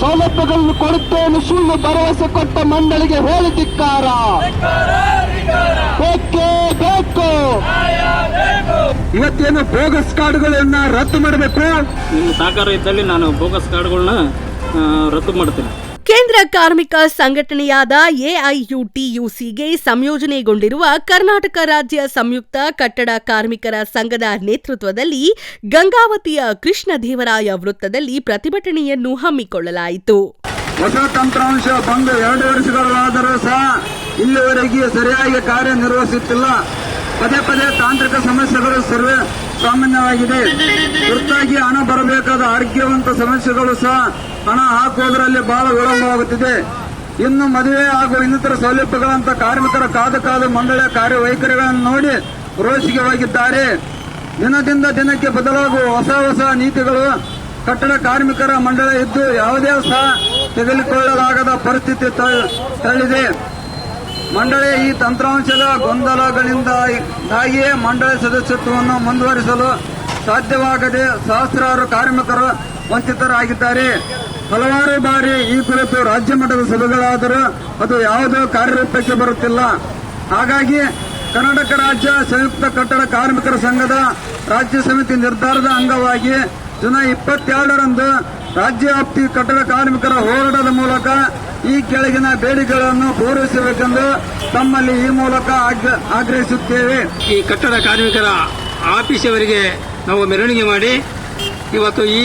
ಸೌಲಭ್ಯಗಳನ್ನು ಕೊಡುತ್ತೇನೆ ಸುಳ್ಳು ಭರವಸೆ ಕೊಟ್ಟ ಮಂಡಳಿಗೆ ಹೇಳಿ ಧಿಕ್ಕಾರ. ಬೇಕೇ ಬೇಕು. ಇವತ್ತೇನು ಬೋಗಸ್ ಕಾರ್ಡ್ಗಳನ್ನ ರದ್ದು ಮಾಡಬೇಕು? ನಿಮ್ಮ ಸಹಕಾರ ಇದ್ದಲ್ಲಿ ನಾನು ಬೋಗಸ್ ಕಾರ್ಡ್ಗಳನ್ನ ರದ್ದು ಮಾಡ್ತೀನಿ. ಕೇಂದ್ರ ಕಾರ್ಮಿಕ ಸಂಘಟನೆಯಾದ ಎಐಯುಟಿಯುಸಿಗೆ ಸಂಯೋಜನೆಗೊಂಡಿರುವ ಕರ್ನಾಟಕ ರಾಜ್ಯ ಸಂಯುಕ್ತ ಕಟ್ಟಡ ಕಾರ್ಮಿಕರ ಸಂಘದ ನೇತೃತ್ವದಲ್ಲಿ ಗಂಗಾವತಿಯ ಕೃಷ್ಣದೇವರಾಯ ವೃತ್ತದಲ್ಲಿ ಪ್ರತಿಭಟನೆಯನ್ನು ಹಮ್ಮಿಕೊಳ್ಳಲಾಯಿತು. ಹೊಸ ತಂತ್ರಾಂಶ ಬಂದು ಎರಡು ವರ್ಷಗಳಾದರೂ ಸಹ ಇಲ್ಲಿವರೆಗೆ ಸರಿಯಾಗಿ ಕಾರ್ಯನಿರ್ವಹಿಸುತ್ತಿಲ್ಲ. ಪದೇ ಪದೇ ತಾಂತ್ರಿಕ ಸಮಸ್ಯೆಗಳು ಸರ್ವ ಸಾಮಾನ್ಯವಾಗಿದೆ. ತುರ್ತಾಗಿ ಹಣ ಬರಬೇಕಾದ ಆರೋಗ್ಯವಂತ ಸಮಸ್ಯೆಗಳು ಸಹ ಹಣ ಹಾಕುವುದರಲ್ಲಿ ಬಹಳ ವಿಳಂಬವಾಗುತ್ತಿದೆ. ಇನ್ನು ಮದುವೆ ಹಾಗೂ ಇನ್ನಿತರ ಸೌಲಭ್ಯಗಳಂತ ಕಾರ್ಮಿಕರ ಕಾದು ಕಾದು ಮಂಡಳಿಯ ಕಾರ್ಯವೈಖರಿಗಳನ್ನು ನೋಡಿ ರೋಷಿಗೆ ಹೋಗಿದ್ದಾರೆ. ದಿನದಿಂದ ದಿನಕ್ಕೆ ಬದಲಾಗುವ ಹೊಸ ಹೊಸ ನೀತಿಗಳು ಕಟ್ಟಡ ಕಾರ್ಮಿಕರ ಮಂಡಳಿ ಇದ್ದು ಯಾವುದೇ ಸಹ ತೆಗೆದುಕೊಳ್ಳಲಾಗದ ಪರಿಸ್ಥಿತಿ ತಳ್ಳಿದೆ. ಮಂಡಳಿ ಈ ತಂತ್ರಾಂಶದ ಗೊಂದಲಗಳಿಂದಾಗಿಯೇ ಮಂಡಳಿ ಸದಸ್ಯತ್ವವನ್ನು ಮುಂದುವರಿಸಲು ಸಾಧ್ಯವಾಗದೆ ಸಹಸ್ರಾರು ಕಾರ್ಮಿಕರು ವಂಚಿತರಾಗಿದ್ದಾರೆ. ಹಲವಾರು ಬಾರಿ ಈ ಕುರಿತು ರಾಜ್ಯ ಮಟ್ಟದ ಸಭೆಗಳಾದರೂ ಅದು ಯಾವುದೋ ಕಾರ್ಯರೂಪಕ್ಕೆ ಬರುತ್ತಿಲ್ಲ. ಹಾಗಾಗಿ ಕರ್ನಾಟಕ ರಾಜ್ಯ ಸಂಯುಕ್ತ ಕಟ್ಟಡ ಕಾರ್ಮಿಕರ ಸಂಘದ ರಾಜ್ಯ ಸಮಿತಿ ನಿರ್ಧಾರದ ಅಂಗವಾಗಿ ಜುಲೈ ಇಪ್ಪತ್ತೆರಡರಂದು ರಾಜ್ಯ ವ್ಯಾಪ್ತಿ ಕಟ್ಟಡ ಕಾರ್ಮಿಕರ ಹೋರಾಟದ ಮೂಲಕ ಈ ಕೆಳಗಿನ ಬೇಡಿಕೆಗಳನ್ನು ಪೂರೈಸಬೇಕೆಂದು ತಮ್ಮಲ್ಲಿ ಈ ಮೂಲಕ ಆಗ್ರ- ಆಗ್ರಹಿಸುತ್ತೇವೆ. ಈ ಕಟ್ಟಡ ಕಾರ್ಮಿಕರ ಆಫೀಸ್ ಅವರಿಗೆ ನಾವು ಮೆರವಣಿಗೆ ಮಾಡಿ ಇವತ್ತು ಈ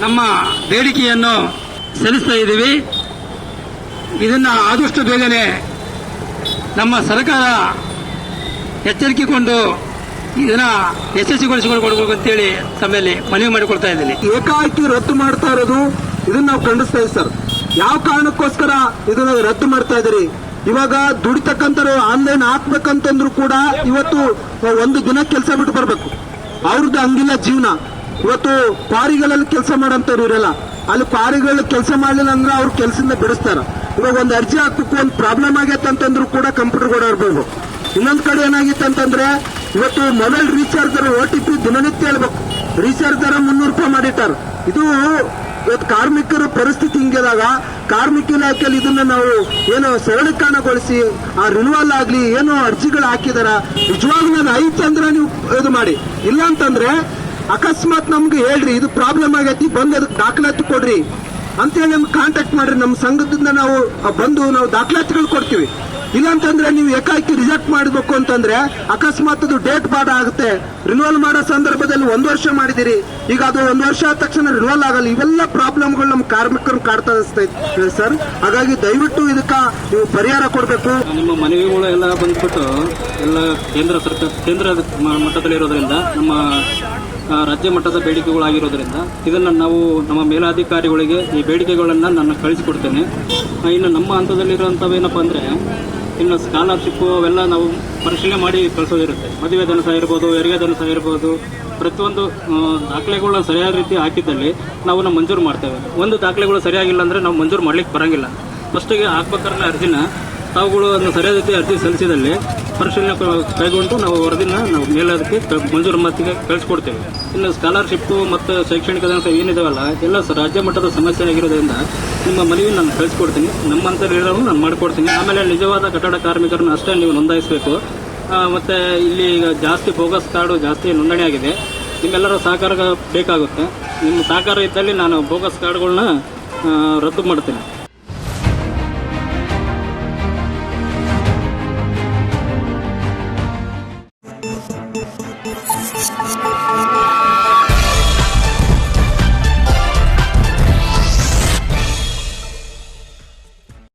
ನಮ್ಮ ಬೇಡಿಕೆಯನ್ನು ಸಲ್ಲಿಸ್ತಾ ಇದ್ದೀವಿ. ಇದನ್ನು ಆದಷ್ಟು ಬೇಗನೆ ನಮ್ಮ ಸರ್ಕಾರ ಎಚ್ಚರಿಕೆಕೊಂಡು ಇದನ್ನ ಕೊಡಬೇಕು ಅಂತೇಳಿ ತಮ್ಮಲ್ಲಿ ಮನವಿ ಮಾಡಿಕೊಳ್ತಾ ಇದ್ದೀನಿ. ಏಕಾಏಕಿ ರದ್ದು ಮಾಡ್ತಾ ಇರೋದು ಇದನ್ನ ನಾವು ಖಂಡಿಸ್ತಾ ಇದ್ದೀವಿ ಸರ್. ಯಾವ ಕಾರಣಕ್ಕೋಸ್ಕರ ಇದನ್ನ ರದ್ದು ಮಾಡ್ತಾ ಇದ್ದೀರಿ? ಇವಾಗ ದುಡಿತಕ್ಕಂಥವ್ರು, ಆನ್ಲೈನ್ ಹಾಕ್ಬೇಕಂತಂದ್ರು ಕೂಡ ಇವತ್ತು ಒಂದು ದಿನ ಕೆಲಸ ಬಿಟ್ಟು ಬರಬೇಕು. ಅವ್ರದ್ದು ಹಂಗಿಲ್ಲ ಜೀವನ. ಇವತ್ತು ಕ್ವಾರಿಗಳಲ್ಲಿ ಕೆಲಸ ಮಾಡೋಂಥವ್ರು ಇರಲ್ಲ. ಅಲ್ಲಿ ಕ್ವಾರಿಗಳಲ್ಲಿ ಕೆಲಸ ಮಾಡಲಿಲ್ಲ ಅಂದ್ರೆ ಅವ್ರ ಕೆಲಸದಿಂದ ಬಿಡಿಸ್ತಾರ. ಇವಾಗ ಒಂದು ಅರ್ಜಿ ಹಾಕಕ್ಕೆ ಒಂದು ಪ್ರಾಬ್ಲಮ್ ಆಗೈತೆ ಅಂತಂದ್ರು ಕೂಡ ಕಂಪ್ಯೂಟರ್ ಕೂಡ ಇರ್ಬೋದು ಇನ್ನೊಂದ್ ಕಡೆ ಏನಾಗಿತ್ತು ಅಂತಂದ್ರೆ, ಇವತ್ತು mobile recharge O T P ದಿನನಿತ್ಯ ಹೇಳ್ಬೇಕು. ರೀಚಾರ್ಜ್ ದರ ಮುನ್ನೂರು ರೂಪಾಯಿ ಮಾಡಿಟ್ಟಾರ. ಇದು ಇವತ್ತು ಕಾರ್ಮಿಕರ ಪರಿಸ್ಥಿತಿ ಹಿಂಗಿದಾಗ ಕಾರ್ಮಿಕ ಇಲಾಖೆಯಲ್ಲಿ ಇದನ್ನ ನಾವು ಏನು ಸರಳೀಕರಣಗೊಳಿಸಿ, ಆ ರಿನುವಲ್ ಆಗ್ಲಿ, ಏನು ಅರ್ಜಿಗಳು ಹಾಕಿದಾರ, ನಿಜವಾಗ್ಲೂ ಅದು ಐತಂದ್ರೆ ನೀವು ಇದು ಮಾಡಿ. ಇಲ್ಲ ಅಂತಂದ್ರೆ ಅಕಸ್ಮಾತ್ ನಮ್ಗೆ ಹೇಳ್ರಿ, ಇದು ಪ್ರಾಬ್ಲಮ್ ಆಗೈತಿ, ಬಂದು ಅದಕ್ಕೆ ದಾಖಲಾತಿ ಕೊಡ್ರಿ. ಅಂತೇಳಿ ನಮ್ಗೆ ಕಾಂಟ್ಯಾಕ್ಟ್ ಮಾಡ್ರಿ, ನಮ್ಮ ಸಂಘದಿಂದ ನಾವು ಬಂದು ನಾವು ದಾಖಲಾತಿಗಳು ಕೊಡ್ತೀವಿ. ಇಲ್ಲಾಂತಂದ್ರೆ ನೀವು ಏಕಾಏಕಿ ರಿಜೆಕ್ಟ್ ಮಾಡಬೇಕು ಅಂತಂದ್ರೆ, ಅಕಸ್ಮಾತ್ ಅದು ಡೇಟ್ ಬಾಡ ಆಗುತ್ತೆ. ರಿನುವಲ್ ಮಾಡೋ ಸಂದರ್ಭದಲ್ಲಿ ಒಂದು ವರ್ಷ ಮಾಡಿದಿರಿ. ಈಗ ಅದು ಒಂದು ವರ್ಷ ಆದ ತಕ್ಷಣ ರಿನುವಲ್ ಆಗಲ್ಲ. ಇವೆಲ್ಲ ಪ್ರಾಬ್ಲಮ್ಗಳು ನಮ್ಮ ಕಾರ್ಮಿಕರು ಕಾಡ್ತಾ ಸರ್. ಹಾಗಾಗಿ ದಯವಿಟ್ಟು ಇದಕ್ಕೆ ನೀವು ಪರಿಹಾರ ಕೊಡಬೇಕು. ನಿಮ್ಮ ಮನವಿಗಳು ಎಲ್ಲ ಬಂದ್ಬಿಟ್ಟು ಎಲ್ಲ ಕೇಂದ್ರ ಸರ್ಕಾರ ಕೇಂದ್ರ ಮಟ್ಟದಲ್ಲಿ ಮಟ್ಟದಲ್ಲಿರೋದ್ರಿಂದ ನಮ್ಮ ರಾಜ್ಯ ಮಟ್ಟದ ಬೇಡಿಕೆಗಳಾಗಿರೋದ್ರಿಂದ ಇದನ್ನು ನಾವು ನಮ್ಮ ಮೇಲಾಧಿಕಾರಿಗಳಿಗೆ ಈ ಬೇಡಿಕೆಗಳನ್ನು ನಾನು ಕಳಿಸಿಕೊಡ್ತೇನೆ. ಇನ್ನು ನಮ್ಮ ಹಂತದಲ್ಲಿರುವಂಥವೇನಪ್ಪ ಅಂದರೆ, ಇನ್ನು ಸ್ಕಾಲರ್ಶಿಪ್ಪು ಅವೆಲ್ಲ ನಾವು ಪರಿಶೀಲನೆ ಮಾಡಿ ಕಳಿಸೋದಿರುತ್ತೆ. ಮದುವೆ ಧನ ಸಹ ಇರ್ಬೋದು ಹೆರಿಗೆ ಧನ ಸಹ ಇರ್ಬೋದು, ಪ್ರತಿಯೊಂದು ದಾಖಲೆಗಳನ್ನ ಸರಿಯಾದ ರೀತಿ ಹಾಕಿದ್ದಲ್ಲಿ ನಾವು ನಾವು ಮಂಜೂರು ಮಾಡ್ತೇವೆ. ಒಂದು ದಾಖಲೆಗಳು ಸರಿಯಾಗಿಲ್ಲ ಅಂದರೆ ನಾವು ಮಂಜೂರು ಮಾಡ್ಲಿಕ್ಕೆ ಬರಂಗಿಲ್ಲ. ಫಸ್ಟಿಗೆ ಹಾಕ್ಬೇಕಾದ್ರೆ ಅರ್ಜಿನ ತಾವುಗಳು ಅದನ್ನು ಸರಿಯಾದ ರೀತಿ ಅರ್ಜಿ ಸಲ್ಲಿಸಿದಲ್ಲಿ ಪರಿಶೀಲನೆ ಕೈಗೊಂಡು ನಾವು ವರದಿನ ನಾವು ಮೇಲದಕ್ಕೆ ಮಂಜೂರು ಮಾತಿಗೆ ಕಳಿಸ್ಕೊಡ್ತೇವೆ. ಇನ್ನು ಸ್ಕಾಲರ್ಶಿಪ್ಪು ಮತ್ತು ಶೈಕ್ಷಣಿಕ ಏನಿದಾವಲ್ಲ, ಎಲ್ಲ ರಾಜ್ಯ ಮಟ್ಟದ ಸಮಸ್ಯೆ ಆಗಿರೋದ್ರಿಂದ ನಿಮ್ಮ ಮನವಿ ನಾನು ಕಳಿಸ್ಕೊಡ್ತೀನಿ. ನಮ್ಮಂತ ಅಂತರವನ್ನು ನಾನು ಮಾಡಿಕೊಡ್ತೀನಿ. ಆಮೇಲೆ ನಿಜವಾದ ಕಟ್ಟಡ ಕಾರ್ಮಿಕರನ್ನು ಅಷ್ಟೇ ನೀವು ನೋಂದಾಯಿಸಬೇಕು. ಮತ್ತು ಇಲ್ಲಿ ಈಗ ಜಾಸ್ತಿ ಬೋಗಸ್ ಕಾರ್ಡು ಜಾಸ್ತಿ ನೋಂದಣಿ ಆಗಿದೆ. ನಿಮ್ಮೆಲ್ಲರ ಸಹಕಾರ ಬೇಕಾಗುತ್ತೆ. ನಿಮ್ಮ ಸಹಕಾರ ಇದ್ದಲ್ಲಿ ನಾನು ಬೋಗಸ್ ಕಾರ್ಡ್ಗಳನ್ನ ರದ್ದು ಮಾಡ್ತೀನಿ.